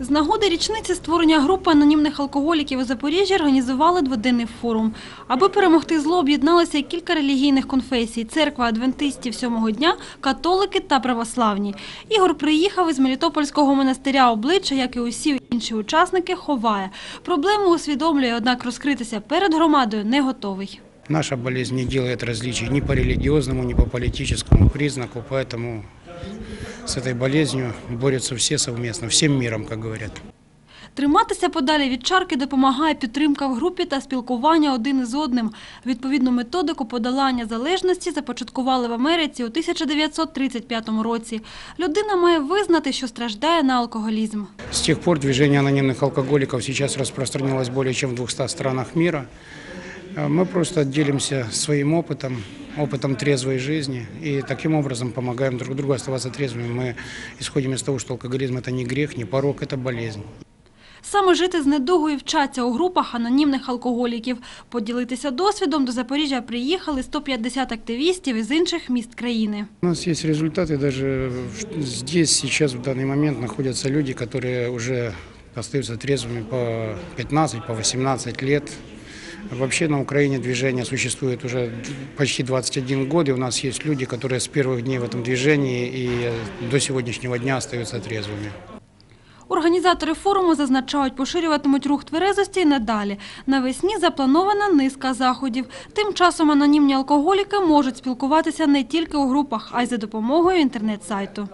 З нагоди річниці створення групи анонімних алкоголіків у Запоріжжі організували дводенний форум. Аби перемогти зло, об'єдналися кілька релігійних конфесій – церква адвентистів сьомого дня, католики та православні. Ігор приїхав із Мелітопольського монастиря обличчя, як і усі інші учасники, ховає. Проблему усвідомлює, однак розкритися перед громадою не готовий. Наша болезнь не делает различий ни по религиозному, ни по политическому признаку, поэтому с этой болезнью борются все совместно, всем миром, как говорят. Триматися подалі від чарки допомагає підтримка в групі та спілкування один із одним. Відповідну методику подолання залежності започаткували в Америці у 1935 році. Людина має визнати, що страждає на алкоголізм. С тех пор движение анонимных алкоголиков сейчас распространилось более чем в 200 странах мира. Э, Мы просто делимся своим опытом, опытом трезвой жизни, и таким образом помогаем друг другу оставаться трезвыми. Мы исходим из того, что алкоголизм – это не грех, не порок, это болезнь. Саме жити з недугою вчаться у групах анонімних алкоголіків. Поділитися досвідом до Запоріжжя приїхали 150 активістів із інших міст країни. У нас есть результаты, даже в- здесь сейчас в данный момент находятся люди, которые уже остаются трезвыми по 15, по 18 лет. Вообще на Украине движение существует уже д- почти 21 год, и у нас есть люди, которые с первых дней в этом движении и до сегодняшнего дня остаются трезвыми. Організатори форуму зазначають, поширюватимуть рух тверезості й надалі. Навесні запланована низка заходів. Тим часом анонімні алкоголіки можуть спілкуватися не тільки у групах, а й за допомогою інтернет-сайту.